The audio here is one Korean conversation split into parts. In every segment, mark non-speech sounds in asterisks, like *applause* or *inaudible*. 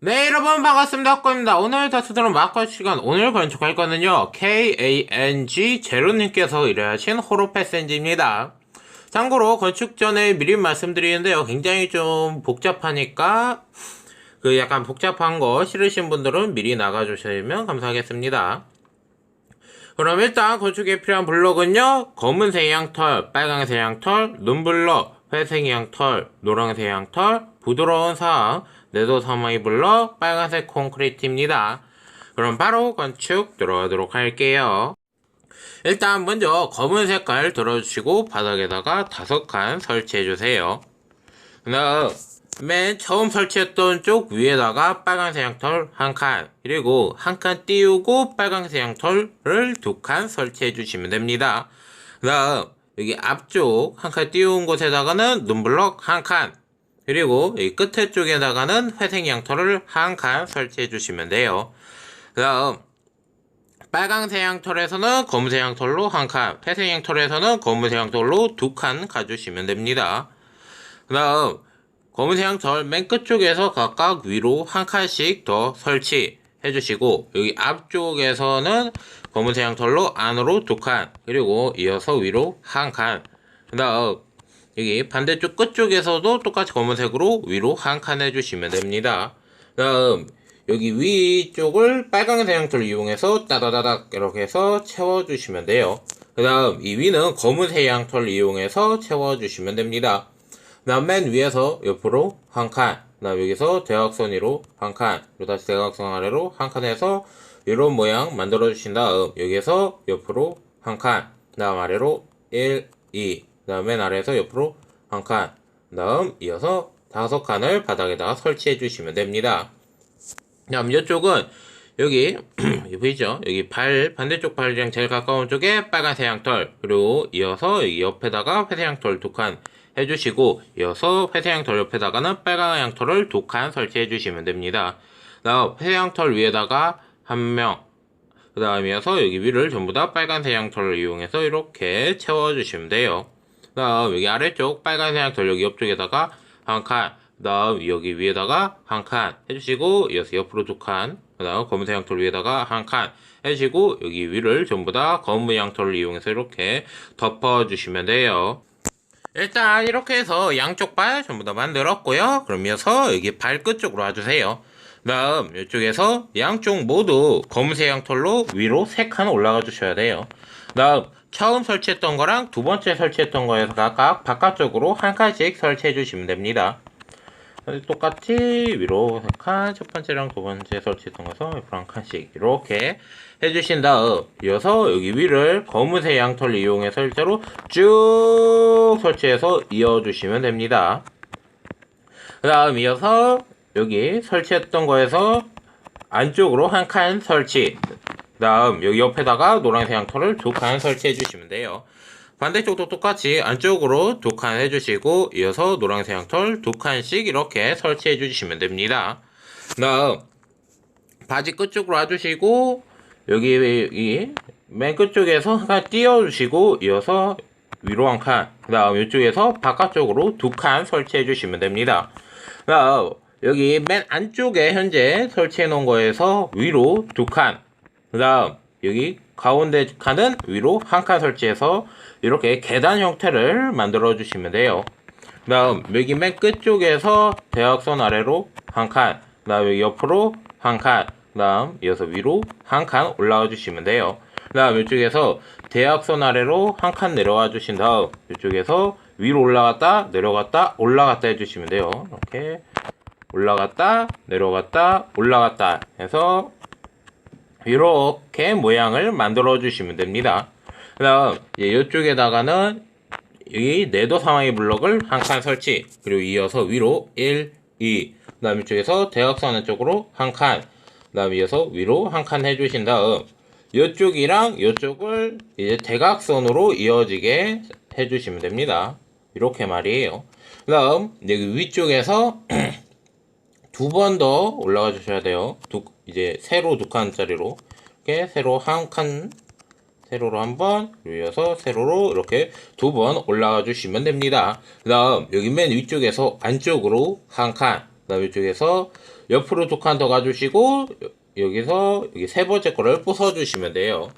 네 여러분 반갑습니다. 학과입니다. 오늘 다스들은 마커 시간 오늘 건축할 거는요 KANG 제로님께서 의뢰하신 호로패센지입니다. 참고로 건축 전에 미리 말씀드리는데요 굉장히 좀 복잡하니까 그 약간 복잡한 거 싫으신 분들은 미리 나가주시면 감사하겠습니다. 그럼 일단 건축에 필요한 블록은요 검은색 양털 빨강색 양털 눈블럭 회색 양털 노란색 양털 부드러운 사항 사마이 블럭 빨간색 콘크리트입니다. 그럼 바로 건축 들어가도록 할게요. 일단 먼저 검은 색깔 들어주시고 바닥에다가 다섯 칸 설치해 주세요. 그 다음 맨 처음 설치했던 쪽 위에다가 빨간색 양털 한 칸, 그리고 한 칸 띄우고 빨간색 양털을 두 칸 설치해 주시면 됩니다. 그 다음, 여기 앞쪽 한 칸 띄운 곳에다가는 눈블럭 한 칸, 그리고 여기 끝에 쪽에다가는 회색 양털을 한 칸 설치해 주시면 돼요. 그 다음, 빨강색 양털에서는 검은색 양털로 한 칸, 회색 양털에서는 검은색 양털로 두 칸 가주시면 됩니다. 그 다음, 검은색 양털 맨 끝쪽에서 각각 위로 한 칸씩 더 설치해 주시고 여기 앞쪽에서는 검은색 양털로 안으로 두 칸 그리고 이어서 위로 한 칸 그 다음 여기 반대쪽 끝쪽에서도 똑같이 검은색으로 위로 한 칸 해주시면 됩니다. 그 다음 여기 위쪽을 빨간색 양털을 이용해서 따다다닥 이렇게 해서 채워주시면 돼요. 그 다음 이 위는 검은색 양털을 이용해서 채워주시면 됩니다. 그 다음 맨 위에서 옆으로 한 칸, 그 다음 여기서 대각선 위로 한 칸, 그리고 다시 대각선 아래로 한 칸 해서 이런 모양 만들어 주신 다음 여기에서 옆으로 한 칸, 그 다음 아래로 1, 2, 그 다음 맨 아래에서 옆으로 한 칸, 그 다음 이어서 다섯 칸을 바닥에다가 설치해 주시면 됩니다. 그 다음 이쪽은 여기 *clears throat* 보이죠? 여기 발 반대쪽 발이랑 제일 가까운 쪽에 빨간색 양털 그리고 이어서 여기 옆에다가 회색 양털 두 칸 해주시고 이어서 회색 양털 옆에다가는 빨간 양털을 두 칸 설치해 주시면 됩니다. 다음 회색 양털 위에다가 한 명. 그 다음 이어서 여기 위를 전부 다 빨간색 양털을 이용해서 이렇게 채워주시면 돼요. 그 다음 여기 아래쪽 빨간색 여기 옆쪽에다가 한 칸. 그 다음 여기 위에다가 한 칸 해주시고 이어서 옆으로 두 칸. 그 다음 검은색 양털 위에다가 한 칸 해주시고 여기 위를 전부 다 검은 양털을 이용해서 이렇게 덮어주시면 돼요. 일단 이렇게 해서 양쪽 발 전부 다 만들었고요. 그럼 이어서 여기 발끝 쪽으로 와주세요. 다음 이쪽에서 양쪽 모두 검은색 양털로 위로 3칸 올라가 주셔야 돼요. 다음 처음 설치했던 거랑 두 번째 설치했던 거에서 각각 바깥쪽으로 한 칸씩 설치해 주시면 됩니다. 똑같이 위로 한 칸, 첫 번째랑 두 번째 설치했던 거에서 옆으로 한 칸씩 이렇게 해주신 다음 이어서 여기 위를 검은색 양털 이용해서 실제로 쭉 설치해서 이어주시면 됩니다. 그 다음 이어서 여기 설치했던 거에서 안쪽으로 한 칸 설치 그 다음 여기 옆에다가 노란색 양털을 두 칸 설치해 주시면 돼요. 반대쪽도 똑같이 안쪽으로 두 칸 해주시고 이어서 노란색 양털 두 칸씩 이렇게 설치해 주시면 됩니다. 다음 바지 끝쪽으로 와주시고 여기 여기 맨 끝쪽에서 한칸 띄워주시고 이어서 위로 한 칸, 그 다음 이쪽에서 바깥쪽으로 두 칸 설치해 주시면 됩니다. 그 다음 여기 맨 안쪽에 현재 설치해 놓은 거에서 위로 두 칸, 그 다음 여기 가운데 칸은 위로 한 칸 설치해서 이렇게 계단 형태를 만들어 주시면 돼요. 그 다음 여기 맨 끝쪽에서 대각선 아래로 한 칸, 그 다음 여기 옆으로 한 칸, 그 다음 이어서 위로 한 칸 올라와 주시면 돼요. 그 다음 이쪽에서 대각선 아래로 한 칸 내려와 주신 다음 이쪽에서 위로 올라갔다 내려갔다 올라갔다 해주시면 돼요. 이렇게 올라갔다 내려갔다 올라갔다 해서 이렇게 모양을 만들어 주시면 됩니다. 그 다음 이쪽에다가는 여기 내도 상황의 블럭을 한 칸 설치 그리고 이어서 위로 1, 2그 다음 이쪽에서 대각선 쪽으로 한 칸, 그 다음 이어서 위로 한 칸 해주신 다음 이쪽이랑 이쪽을 이제 대각선으로 이어지게 해주시면 됩니다. 이렇게 말이에요. 그 다음 여기 위쪽에서 *clears throat* 두 번 더 올라가 주셔야 돼요. 두, 이제 세로 두 칸짜리로 이렇게 세로 한 칸, 세로로 한 번, 이어서 세로로 이렇게 두 번 올라가 주시면 됩니다. 그 다음 여기 맨 위쪽에서 안쪽으로 한 칸, 그 다음 이쪽에서 옆으로 두 칸 더 가주시고 여- 여기서 여기 세 번째 거를 부숴 주시면 돼요.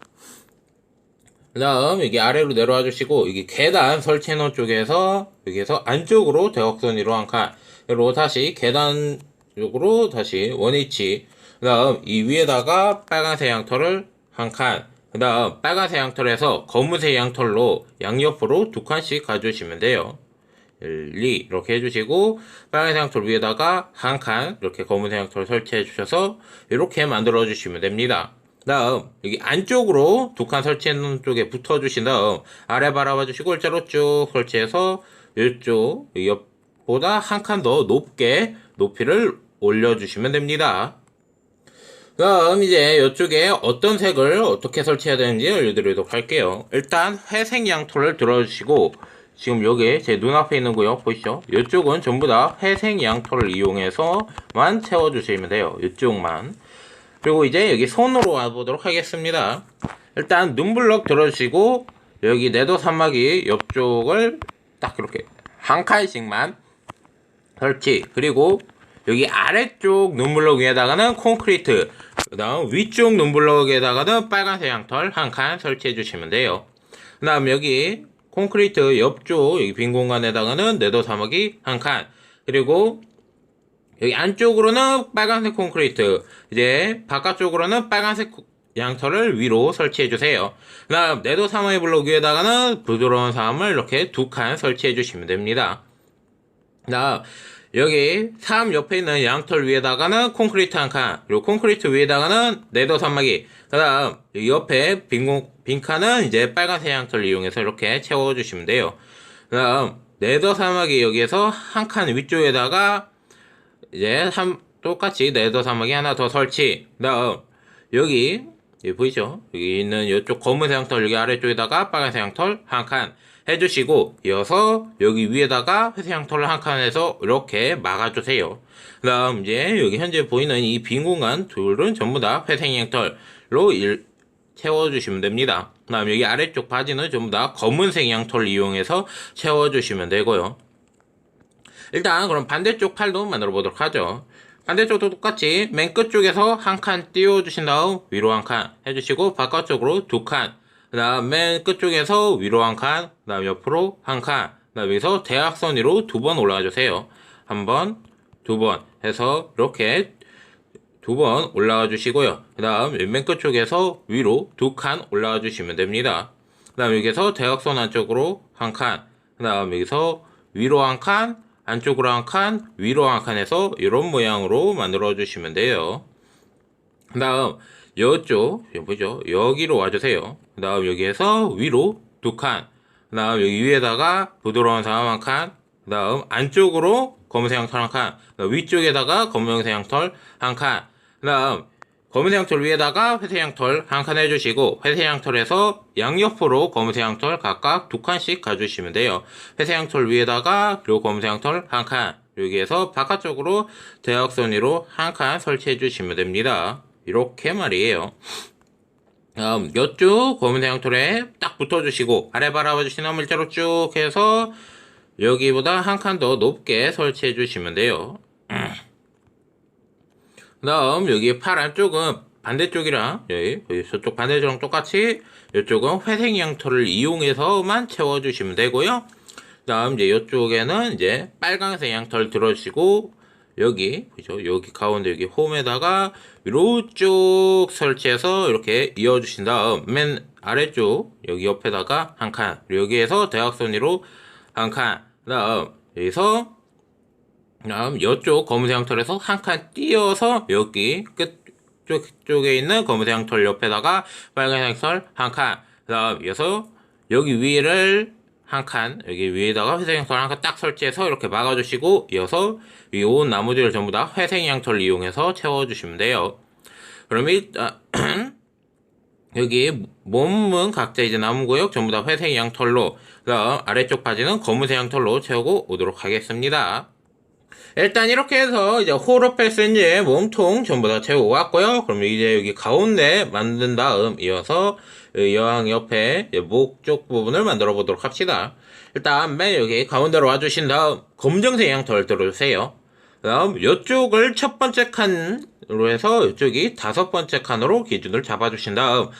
그 다음 여기 아래로 내려와 주시고 여기 계단 설치해 놓은 쪽에서 여기에서 안쪽으로 대각선 위로 한 칸. 그리고 다시 계단 쪽으로 다시 원위치. 그 다음 이 위에다가 빨간색 양털을 한 칸. 그 다음 빨간색 양털에서 검은색 양털로 양옆으로 두 칸씩 가주시면 돼요. 1, 2 이렇게 해주시고 빨간색 양털 위에다가 한 칸 이렇게 검은색 양털 설치해 주셔서 이렇게 만들어 주시면 됩니다. 다음 여기 안쪽으로 두 칸 설치해 놓은 쪽에 붙어 주신 다음 아래 바라봐 주시고 일자로 쭉 설치해서 이쪽 옆보다 한 칸 더 높게 높이를 올려 주시면 됩니다. 그럼 이제 이쪽에 어떤 색을 어떻게 설치해야 되는지 알려드리도록 할게요. 일단 회색 양털을 들어주시고 지금 여기 제 눈앞에 있는 구역 보이시죠? 이쪽은 전부 다 회색 양털을 이용해서만 채워주시면 돼요. 이쪽만. 그리고 이제 여기 손으로 와보도록 하겠습니다. 일단 눈블럭 들어주시고 여기 내도 산막이 옆쪽을 딱 이렇게 한 칸씩만 설치. 그리고 여기 아래쪽 눈블럭 위에다가는 콘크리트. 그 다음 위쪽 눈블럭에다가는 빨간색 양털 한 칸 설치해 주시면 돼요. 그 다음 여기 콘크리트 옆쪽 여기 빈 공간에다가는 네더 사막이 한 칸. 그리고 여기 안쪽으로는 빨간색 콘크리트. 이제 바깥쪽으로는 빨간색 코- 양털을 위로 설치해 주세요. 그 다음 네더 사막의 블록 위에다가는 부드러운 사암을 이렇게 두 칸 설치해 주시면 됩니다. 나 여기 삶 옆에 있는 양털 위에다가는 콘크리트 한 칸, 그리고 콘크리트 위에다가는 네더 산막이, 그 다음 이 옆에 빈, 공, 빈 칸은 이제 빨간색 양털 이용해서 이렇게 채워주시면 돼요. 그 다음 네더 사막이 여기에서 한 칸 위쪽에다가 이제 삼, 똑같이 네더 사막이 하나 더 설치. 그 다음 여기 여기 보이죠? 여기 있는 이쪽 검은색 양털 여기 아래쪽에다가 빨간색 양털 한 칸 해주시고 이어서 여기 위에다가 회색 양털을 한 칸에서 이렇게 막아주세요. 그 다음 이제 여기 현재 보이는 이 빈 공간 둘은 전부 다 회색 양털로 일, 채워주시면 됩니다. 그 다음 여기 아래쪽 바지는 전부 다 검은색 양털을 이용해서 채워주시면 되고요. 일단 그럼 반대쪽 팔도 만들어 보도록 하죠. 반대쪽도 똑같이 맨 끝쪽에서 한 칸 띄워주신 다음 위로 한 칸 해주시고 바깥쪽으로 두 칸. 그 다음 맨 끝쪽에서 위로 한 칸, 그 다음 옆으로 한 칸. 그 다음 여기서 대각선 위로 두 번 올라가 주세요. 한 번, 두 번 해서 이렇게 두 번 올라가 주시고요. 그 다음 맨 끝쪽에서 위로 두 칸 올라가 주시면 됩니다. 그 다음 여기서 대각선 안쪽으로 한 칸, 그 다음 여기서 위로 한 칸, 안쪽으로 한 칸, 위로 한 칸에서 이런 모양으로 만들어 주시면 돼요. 그 다음 이쪽 여기 보이죠? 여기로 와주세요. 그 다음 여기에서 위로 두 칸, 그 다음 여기 위에다가 부드러운 사람 한 칸, 그 다음 안쪽으로 검은색 양털 한 칸, 그다음 위쪽에다가 검은색 양털 한 칸, 그 다음 검은색 양털 위에다가 회색 양털 한 칸 해주시고 회색 양털에서 양옆으로 검은색 양털 각각 두 칸씩 가주시면 돼요. 회색 양털 위에다가 그리고 검은색 양털 한 칸, 여기에서 바깥쪽으로 대각선 위로 한 칸 설치해 주시면 됩니다. 이렇게 말이에요. 다음 이쪽 검은색 양털에 딱 붙어주시고 아래 바라봐 주시는 일자로 쭉 해서 여기보다 한 칸 더 높게 설치해 주시면 돼요. 그 *clears throat* 다음 여기 팔 안쪽은 반대쪽이랑 여기 저쪽 반대쪽랑 똑같이 이쪽은 회색 양털을 이용해서만 채워주시면 되고요. 그 다음 이제 이쪽에는 이제 빨간색 양털 들어주시고 여기 그죠 여기 가운데 여기 홈에다가 위로 쭉 설치해서 이렇게 이어주신 다음 맨 아래쪽 여기 옆에다가 한 칸 여기에서 대각선 위로 한칸 그다음 여기서 다음 이쪽 검은색 양털에서 한 칸 띄어서 여기 끝쪽 쪽에 있는 검은색 양털 옆에다가 빨간색 양털 한 칸. 그다음 이어서 여기 위를 한 칸, 여기 위에다가 회색 양털 한 칸 딱 설치해서 이렇게 막아주시고 이어서 이온 나무들을 전부 다 회색 양털을 이용해서 채워주시면 돼요. 그럼 일단 *clears throat* 여기 몸은 각자 이제 남은 구역 전부 다 회색 양털로 그다음 아래쪽 바지는 검은색 양털로 채우고 오도록 하겠습니다. 일단 이렇게 해서 이제 호로패스 이제 몸통 전부 다 채우고 왔고요. 그럼 이제 여기 가운데 만든 다음 이어서 이 여왕 옆에 목 쪽 부분을 만들어 보도록 합시다. 일단 맨 여기 가운데로 와주신 다음 검정색 양털 들어주세요. 다음 이쪽을 첫 번째 칸으로 해서 이쪽이 다섯 번째 칸으로 기준을 잡아주신 다음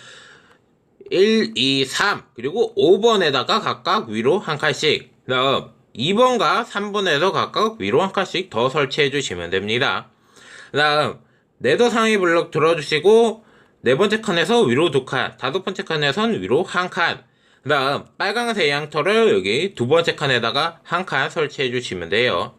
1, 2, 3 그리고 5번에다가 각각 위로 한 칸씩 다음 2번과 3번에서 각각 위로 한 칸씩 더 설치해 주시면 됩니다. 다음 네더 상위 블럭 들어주시고 네 번째 칸에서 위로 두 칸, 다섯 번째 칸에선 위로 한 칸. 그 다음 빨간색 양털을 여기 두 번째 칸에다가 한 칸 설치해 주시면 돼요.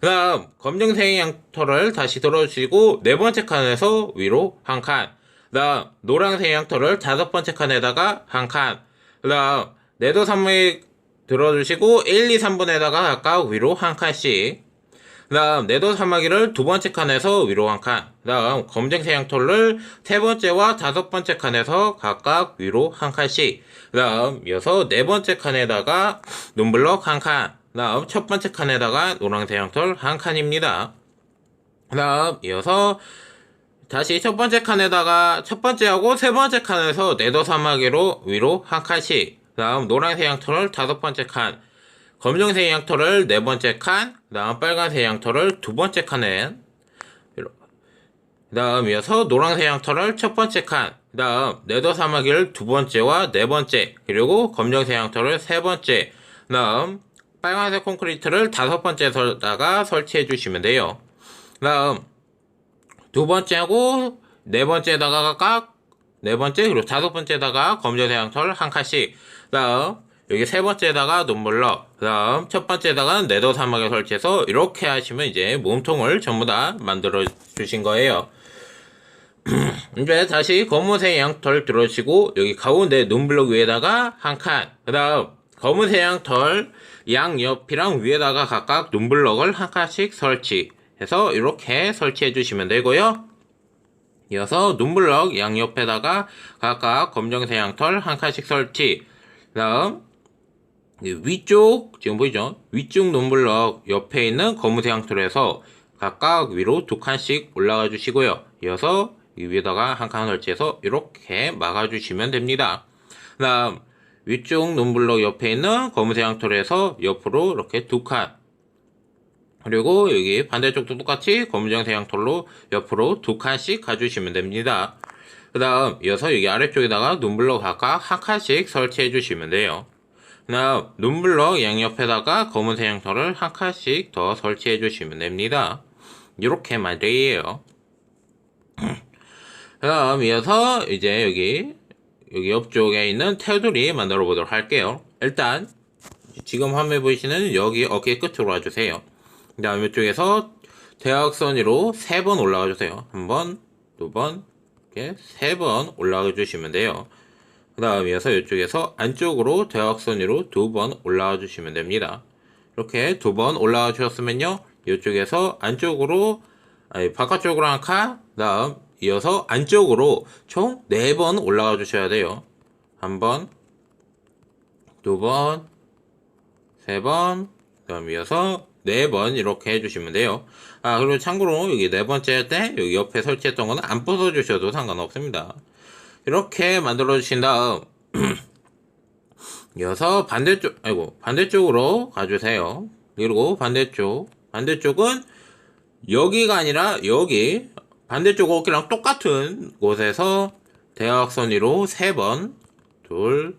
그 다음 검정색 양털을 다시 들어주시고 네 번째 칸에서 위로 한 칸. 그 다음 노란색 양털을 다섯 번째 칸에다가 한 칸. 그 다음 네더 상위 들어주시고 1, 2, 3번에다가 각각 위로 한 칸씩. 그 다음 네더 사마귀를 두 번째 칸에서 위로 한 칸. 그 다음 검정색 양털을 세 번째와 다섯 번째 칸에서 각각 위로 한 칸씩. 그 다음 이어서 네 번째 칸에다가 눈블럭 한 칸. 그 다음 첫 번째 칸에다가 노란색 양털 한 칸입니다. 그 다음 이어서 다시 첫 번째 칸에다가 첫 번째하고 세 번째 칸에서 네더 사마귀로 위로 한 칸씩. 그 다음 노란색 양털을 다섯 번째 칸. 검정색 양털을 네 번째 칸, 그 다음 빨간색 양털을 두 번째 칸에, 그 다음 이어서 노란색 양털을 첫 번째 칸, 그 다음 네더 사마귀를 두 번째와 네 번째, 그리고 검정색 양털을 세 번째, 그 다음 빨간색 콘크리트를 다섯 번째에다가 설치해 주시면 돼요. 그 다음 두 번째하고 네 번째에다가 각각 네 번째 그리고 다섯 번째에다가 검정색 양털 한 칸씩, 그 다음 여기 세 번째에다가 눈물럭, 그 다음 첫 번째에다가 네더 사막에 설치해서 이렇게 하시면 이제 몸통을 전부 다 만들어 주신 거예요. *clears throat* 이제 다시 검은색 양털 들어주시고 여기 가운데 눈블럭 위에다가 한 칸, 그 다음 검은색 양털 양옆이랑 위에다가 각각 눈블럭을 한 칸씩 설치해서 이렇게 설치해 주시면 되고요. 이어서 눈블럭 양옆에다가 각각 검정색 양털 한 칸씩 설치, 그 다음 위쪽 지금 보이죠? 위쪽 논블럭 옆에 있는 검은색 양털에서 각각 위로 두 칸씩 올라가 주시고요. 이어서 이 위에다가 한 칸 설치해서 이렇게 막아 주시면 됩니다. 그 다음 위쪽 논블럭 옆에 있는 검은색 양털에서 옆으로 이렇게 두 칸. 그리고 여기 반대쪽도 똑같이 검정색 양털로 옆으로 두 칸씩 가주시면 됩니다. 그 다음 이어서 여기 아래쪽에다가 눈블럭 각각 한 칸씩 설치해 주시면 돼요. 그 다음 눈블럭 양옆에다가 검은색 양털을 한 칸씩 더 설치해 주시면 됩니다. 이렇게 말이에요. 그 다음 이어서 이제 여기 여기 옆쪽에 있는 테두리 만들어 보도록 할게요. 일단 지금 화면에 보이시는 여기 어깨 끝으로 와주세요. 그 다음 이쪽에서 대각선 위로 세 번 올라가 주세요. 한 번, 두 번, 이렇게 세 번 올라가 주시면 돼요. 그 다음 이어서 이쪽에서 안쪽으로 대각선 위로 두 번 올라와 주시면 됩니다. 이렇게 두 번 올라와 주셨으면요. 이쪽에서 안쪽으로 아니 바깥쪽으로 한 칸, 다음 이어서 안쪽으로 총 네 번 올라가 주셔야 돼요. 한 번, 두 번, 세 번, 그 다음 이어서 네 번 이렇게 해주시면 돼요. 아 그리고 참고로 여기 네 번째 때 여기 옆에 설치했던 거는 안 부숴 주셔도 상관없습니다. 이렇게 만들어 주신 다음 *clears throat* 이어서 반대쪽 아이고 반대쪽으로 가주세요. 그리고 반대쪽 반대쪽은 여기가 아니라 여기 반대쪽 어깨랑 똑같은 곳에서 대각선 위로 3번 둘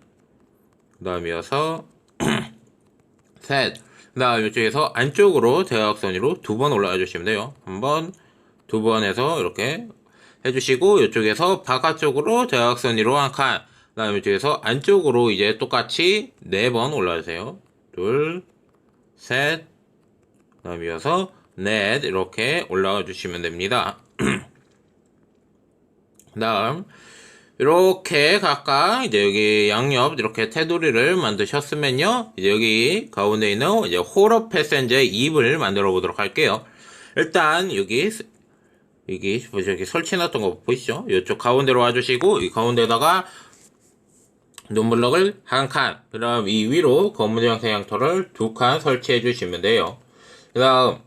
그 다음 이어서 *clears throat* 셋 그 다음 이쪽에서 안쪽으로 대각선 위로 두 번 올라가 주시면 돼요. 한 번, 두 번 해서 이렇게 해주시고 이쪽에서 바깥쪽으로 대각선 위로 한 칸. 그 다음 이쪽에서 안쪽으로 이제 똑같이 네 번 올라주세요. 둘, 셋, 그다음 이어서 넷 이렇게 올라가 주시면 됩니다. *clears throat* 그 다음 이렇게 각각 이제 여기 양옆 이렇게 테두리를 만드셨으면요. 이제 여기 가운데 있는 이제 홀업 패센저의 입을 만들어 보도록 할게요. 일단 여기 여기 저기 설치해놨던 거 보이시죠? 이쪽 가운데로 와주시고 이 가운데다가 눈블럭을 한 칸, 그다음 이 위로 검은색 양털을 두칸 설치해 주시면 돼요. 그 다음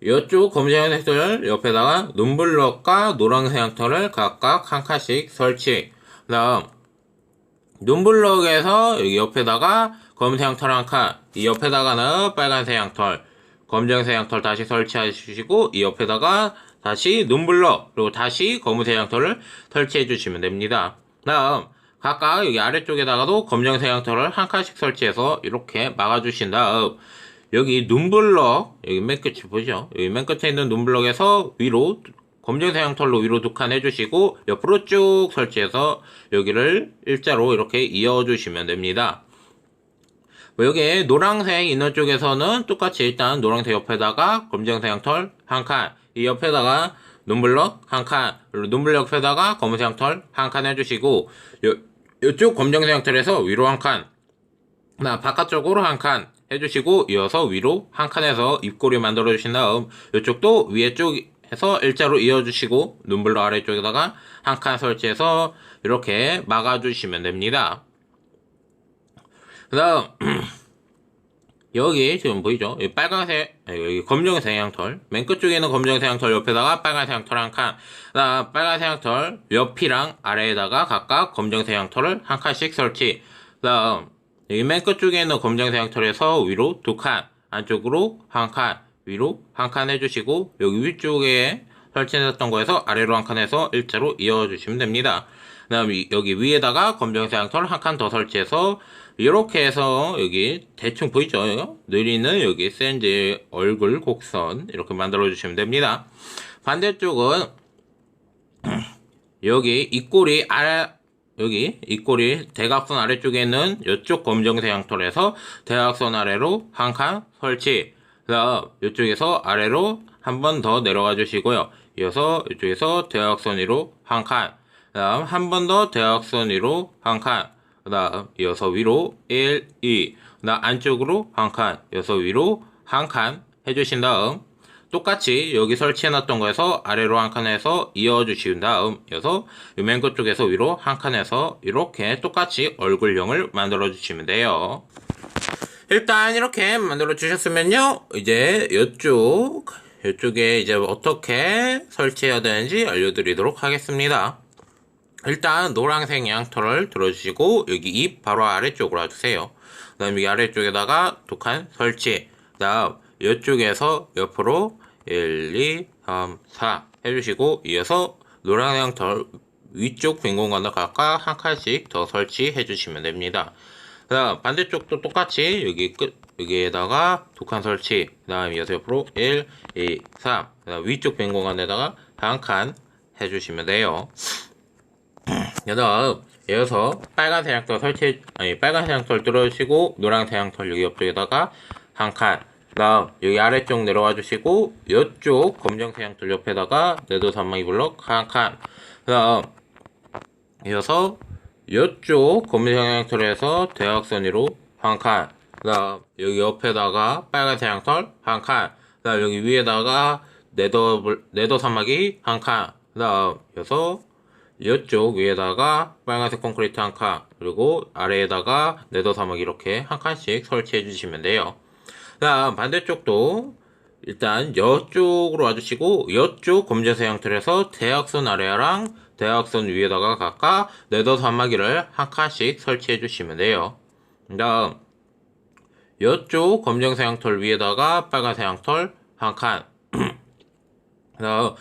이쪽 검은색 양털을 옆에다가 눈블럭과 노란색 양털을 각각 한 칸씩 설치. 그다음 눈블럭에서 여기 옆에다가 검은색 양털 한 칸, 이 옆에다가는 빨간색 양털, 검정색 양털 다시 설치해 주시고 이 옆에다가 다시 눈블럭 그리고 다시 검은색 양털을 설치해 주시면 됩니다. 다음 각각 여기 아래쪽에다가도 검정색 양털을 한 칸씩 설치해서 이렇게 막아주신 다음 여기 눈블럭 여기 맨 끝이 보죠? 여기 맨 끝에 있는 눈블럭에서 위로 검정색 양털로 위로 두 칸 해주시고 옆으로 쭉 설치해서 여기를 일자로 이렇게 이어주시면 됩니다. 뭐 여기 노란색 있는 쪽에서는 똑같이 일단 노란색 옆에다가 검정색 양털 한 칸, 이 옆에다가 눈블럭 한 칸, 눈블럭 옆에다가 검은색 양털 한 칸 해주시고 요, 요쪽 검정색 양털에서 위로 한 칸, 나 바깥쪽으로 한 칸 해주시고 이어서 위로 한 칸에서 입꼬리 만들어 주신 다음 이쪽도 위에 쪽에서 일자로 이어주시고 눈블럭 아래쪽에다가 한 칸 설치해서 이렇게 막아주시면 됩니다. 그 다음 *clears throat* 여기 지금 보이죠? 여기 빨간색 아니, 여기 검정색 양털 맨 끝쪽에 있는 검정색 양털 옆에다가 빨간색 양털 한 칸, 그다음 빨간색 양털 옆이랑 아래에다가 각각 검정색 양털을 한 칸씩 설치. 그다음 여기 맨 끝쪽에 있는 검정색 양털에서 위로 두 칸, 안쪽으로 한 칸, 위로 한 칸 해주시고 여기 위쪽에 설치해놨던 거에서 아래로 한 칸에서 일자로 이어주시면 됩니다. 그 다음 여기 위에다가 검정색 양털 한 칸 더 설치해서 이렇게 해서 여기 대충 보이죠? 느리는 여기 샌드 얼굴 곡선 이렇게 만들어 주시면 됩니다. 반대쪽은 *clears throat* 여기 입꼬리 아래 여기 입꼬리 대각선 아래쪽에 있는 이쪽 검정색 양털에서 대각선 아래로 한 칸 설치. 그다음 이쪽에서 아래로 한 번 더 내려가 주시고요. 이어서 이쪽에서 대각선 위로 한 칸. 그다음 한 번 더 대각선 위로 한 칸. 그다음 이어서 위로 1, 2. 그다음 안쪽으로 한 칸. 이어서 위로 한 칸 해주신 다음 똑같이 여기 설치해놨던 거에서 아래로 한 칸에서 이어주신 다음 이어서 맨 끝쪽에서 위로 한 칸에서 이렇게 똑같이 얼굴형을 만들어 주시면 돼요. 일단 이렇게 만들어 주셨으면요 이제 이쪽 이쪽에 이제 어떻게 설치해야 되는지 알려드리도록 하겠습니다. 일단 노란색 양털을 들어주시고 여기 입 바로 아래쪽으로 와주세요. 그 다음 여기 아래쪽에다가 두칸 설치. 그 다음 이쪽에서 옆으로 1, 2, 3, 4 해주시고 이어서 노란 양털 위쪽 빈 공간을 각각 한 칸씩 더 설치해 주시면 됩니다. 그 다음 반대쪽도 똑같이 여기 끝 여기에다가 두 칸 설치 그 다음 이어서 옆으로 1, 2, 3 그 다음 위쪽 빈 공간에다가 한 칸 해주시면 돼요. 그 다음 이어서 빨간색 양털 설치 아니 빨간색 양털 뚫어주시고 노란색 양털 여기 옆쪽에다가 한 칸. 그다음 여기 아래쪽 내려와 주시고 이쪽 검정색 양털 옆에다가 네도 산막이 블럭 한 칸. 그다음 이어서 이쪽 검정색 양털에서 대각선 위로 한 칸. 그다음 여기 옆에다가 빨간색 양털 한 칸. 그다음 여기 위에다가 블- 네더 산막이 한 칸. 그다음 이어서 이쪽 위에다가 빨간색 콘크리트 한 칸, 그리고 아래에다가 네더 사막 이렇게 한 칸씩 설치해 주시면 돼요. 다음 반대쪽도 일단 이쪽으로 와주시고 이쪽 검정색 양털에서 대각선 아래랑 대각선 위에다가 각각 네더 사마기를 한 칸씩 설치해 주시면 돼요. 다음 이쪽 검정색 양털 위에다가 빨간색 양털 한 칸. *clears throat* 다음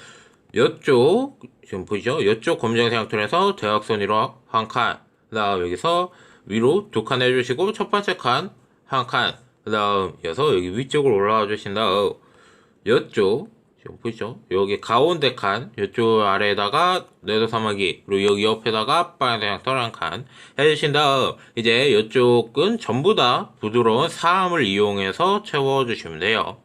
이쪽 지금 보이죠? 이쪽 검정색 양털에서 대각선 위로 한 칸. 그 다음 여기서 위로 두 칸 해주시고 첫 번째 칸 한 칸. 그 다음 이어서 여기 위쪽으로 올라와 주신 다음 이쪽 지금 보이죠? 여기 가운데 칸 이쪽 아래에다가 네더 사마귀 그리고 여기 옆에다가 빨간색 한칸 해주신 다음 이제 이쪽은 전부 다 부드러운 사암을 이용해서 채워주시면 돼요.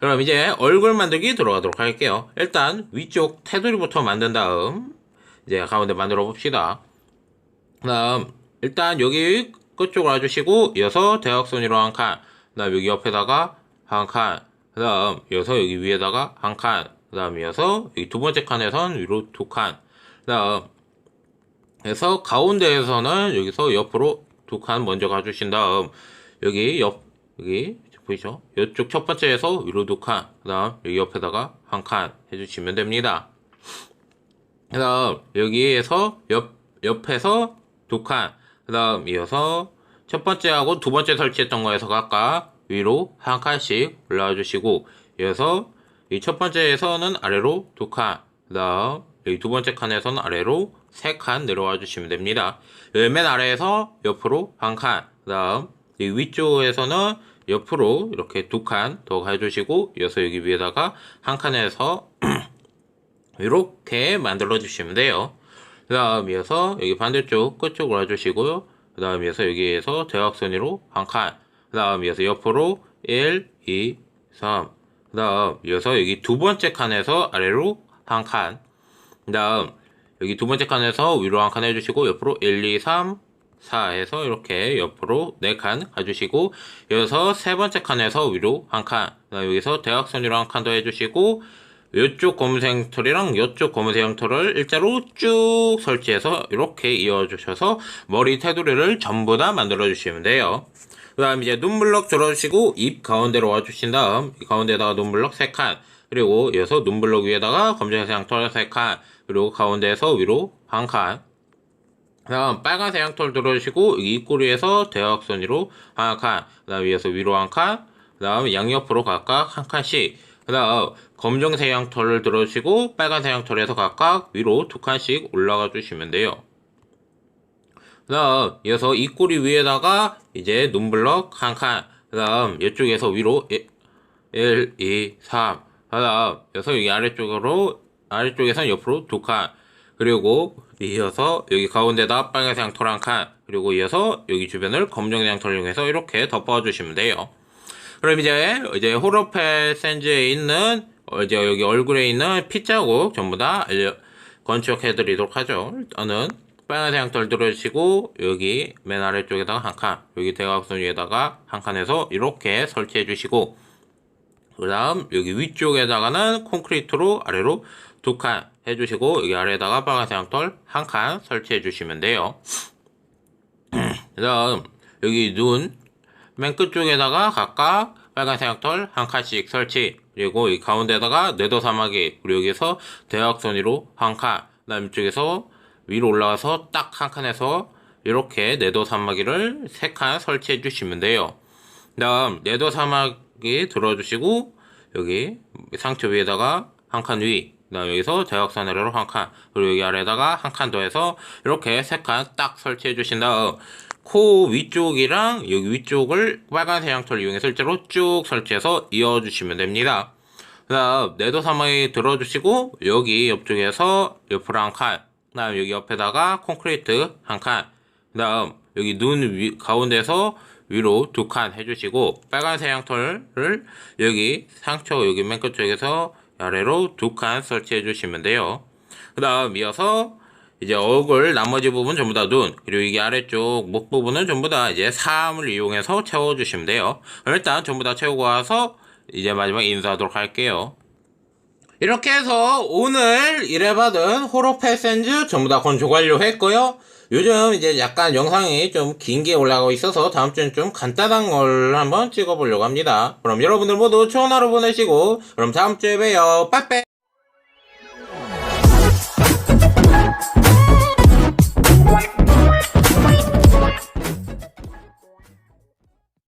그럼 이제 얼굴 만들기 들어가도록 할게요. 일단 위쪽 테두리부터 만든 다음 이제 가운데 만들어 봅시다. 그 다음 일단 여기 끝쪽으로 와주시고 이어서 대각선으로 한 칸. 그 다음 여기 옆에다가 한 칸. 그 다음 이어서 여기 위에다가 한 칸. 그 다음 이어서 여기 두 번째 칸에선 위로 두 칸. 그 다음 그래서 가운데에서는 여기서 옆으로 두 칸 먼저 가주신 다음 여기 옆 여기 보이죠? 이쪽 첫 번째에서 위로 두 칸, 그 다음 여기 옆에다가 한 칸 해주시면 됩니다. 그 다음 여기에서 옆, 옆에서 두 칸, 그 다음 이어서 첫 번째하고 두 번째 설치했던 거에서 각각 위로 한 칸씩 올라와 주시고 이어서 이 첫 번째에서는 아래로 두 칸, 그 다음 여기 두 번째 칸에서는 아래로 세 칸 내려와 주시면 됩니다. 맨 아래에서 옆으로 한 칸, 그 다음 이 위쪽에서는 옆으로 이렇게 두 칸더 해주시고 이어서 여기 위에다가 한 칸에서 *clears throat* 이렇게 만들어 주시면 돼요. 그 다음 이어서 여기 반대쪽 끝쪽으로 와주시고요. 그 다음 이어서 여기에서 대각선으로 한 칸. 그 다음 이어서 옆으로 1, 2, 3. 그 다음 이어서 여기 두 번째 칸에서 아래로 한 칸. 그 다음 여기 두 번째 칸에서 위로 한 칸 해주시고 옆으로 1, 2, 3, 4 해서 이렇게 옆으로 네 칸 가주시고 이어서 세 번째 칸에서 위로 한 칸. 그 다음 여기서 대각선으로 한 칸 더 해주시고 이쪽 검은색 털이랑 이쪽 검은색 털을 일자로 쭉 설치해서 이렇게 이어주셔서 머리 테두리를 전부 다 만들어 주시면 돼요. 그 다음 이제 눈블럭 들어주시고 입 가운데로 와주신 다음 이 가운데다가 눈블럭 3칸 그리고 이어서 눈블럭 위에다가 검정색 털 3칸 그리고 가운데에서 위로 한 칸. 그 다음 빨간색 양털 들어주시고 이 입꼬리에서 대각선으로 한 칸, 그 다음 위에서 위로 한 칸, 그 다음 양옆으로 각각 한 칸씩, 그 다음 검정색 양털을 들어주시고 빨간색 양털에서 각각 위로 두 칸씩 올라가 주시면 돼요. 그 다음 이어서 입꼬리 위에다가 이제 눈블럭 한 칸, 그 다음 이쪽에서 위로 1, 2, 3, 그 다음 이어서 여기 아래쪽으로 아래쪽에서는 옆으로 두 칸, 그리고 이어서 여기 가운데다 빨간색 양털 한 칸, 그리고 이어서 여기 주변을 검정색 양털을 이용해서 이렇게 덮어주시면 돼요. 그럼 이제 이제 호로페 센즈에 있는 어, 이제 여기 얼굴에 있는 핏자국 전부 다 알려 건축해 드리도록 하죠. 일단은 빨간색 양털 들어주시고 여기 맨 아래쪽에다가 한 칸, 여기 대각선 위에다가 한 칸에서 이렇게 설치해 주시고 그 다음 여기 위쪽에다가는 콘크리트로 아래로 두 칸 해주시고 여기 아래에다가 빨간색 양털 한 칸 설치해 주시면 돼요. *clears throat* 그 다음 여기 눈 맨 끝쪽에다가 각각 빨간색 양털 한 칸씩 설치. 그리고 이 가운데다가 뇌도 사마귀 그리고 여기서 대각선으로 한 칸, 그다음 이쪽에서 위로 올라가서 딱 한 칸에서 이렇게 뇌도 사마귀를 세 칸 설치해 주시면 돼요. 그다음 뇌도 사마귀 들어주시고 여기 상처 위에다가 한 칸 위, 그다음 여기서 대각선 아래로 한 칸, 그리고 여기 아래에다가 한 칸 더 해서 이렇게 세 칸 딱 설치해 주신 다음 코 위쪽이랑 여기 위쪽을 빨간색 양털 이용해서 실제로 쭉 설치해서 이어주시면 됩니다. 그 다음 내도 사마귀 들어주시고 여기 옆쪽에서 옆으로 한 칸, 그 다음 여기 옆에다가 콘크리트 한 칸, 그 다음 여기 눈 위, 가운데서 위로 두 칸 해주시고 빨간색 양털을 여기 상처 여기 맨 끝쪽에서 아래로 두 칸 설치해 주시면 돼요. 그 다음 이어서 이제 얼굴 나머지 부분 전부 다 눈, 그리고 이게 아래쪽 목 부분은 전부 다 이제 사암을 이용해서 채워주시면 돼요. 일단 전부 다 채우고 와서 이제 마지막 인사하도록 할게요. 이렇게 해서 오늘 일해받은 호로 패센즈 전부 다 건조 완료했고요. 요즘 이제 약간 영상이 좀 긴 게 올라가고 있어서 다음 주엔 좀 간단한 걸 한번 찍어보려고 합니다. 그럼 여러분들 모두 좋은 하루 보내시고 그럼 다음 주에 봬요. 빠빼!